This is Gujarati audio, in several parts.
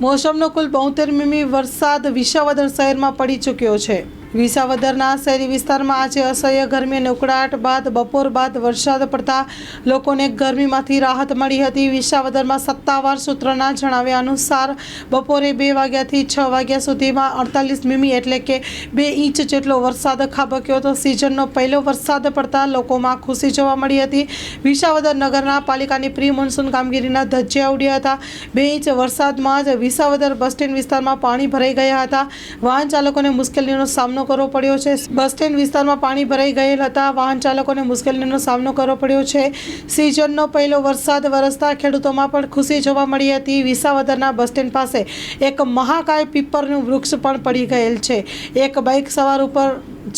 મોસમનો કુલ બોતેર મીમી વરસાદ વિસાવદર શહેરમાં પડી ચૂક્યો છે. વિસાવદરના શહેરી વિસ્તારમાં આજે અસહ્ય ગરમી અને ઉકળાટ બાદ બપોર બાદ વરસાદ પડતા લોકોને ગરમીમાંથી રાહત મળી હતી. વિસાવદરમાં સત્તાવાર સૂત્રના જણાવ્યા અનુસાર, બપોરે બે વાગ્યાથી છ વાગ્યા સુધીમાં અડતાલીસ મીમી એટલે કે બે ઇંચ જેટલો વરસાદ ખાબક્યો હતો. સિઝનનો પહેલો વરસાદ પડતા લોકોમાં ખુશી જોવા મળી હતી. વિસાવદર નગરના પાલિકાની પ્રી મોન્સૂન કામગીરીના ધજ્જિયા ઉડ્યા હતા. બે ઇંચ વરસાદમાં જ વિસાવદર બસ સ્ટેન્ડ વિસ્તારમાં પાણી ભરાઈ ગયા હતા. વાહન ચાલકોને મુશ્કેલીનો સામનો કરવો પડ્યો છે. બસ સ્ટેન્ડ વિસ્તારમાં પાણી ભરાઈ ગયેલ હતા. વાહન ચાલકોને મુશ્કેલીનો સામનો કરવો પડ્યો છે. સિઝનનો પહેલો વરસાદ વરસતા ખેડૂતોમાં પણ ખુશી જોવા મળી હતી. વિસાવદરના બસ સ્ટેન્ડ પાસે એક મહાકાય પીપરનું વૃક્ષ પણ પડી ગયેલ છે. એક બાઇક સવાર ઉપર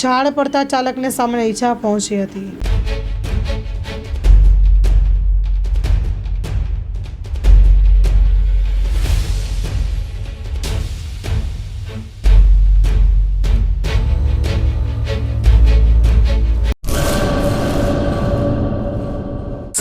ઝાડ પડતા ચાલકને સામે ઈજા પહોંચી હતી.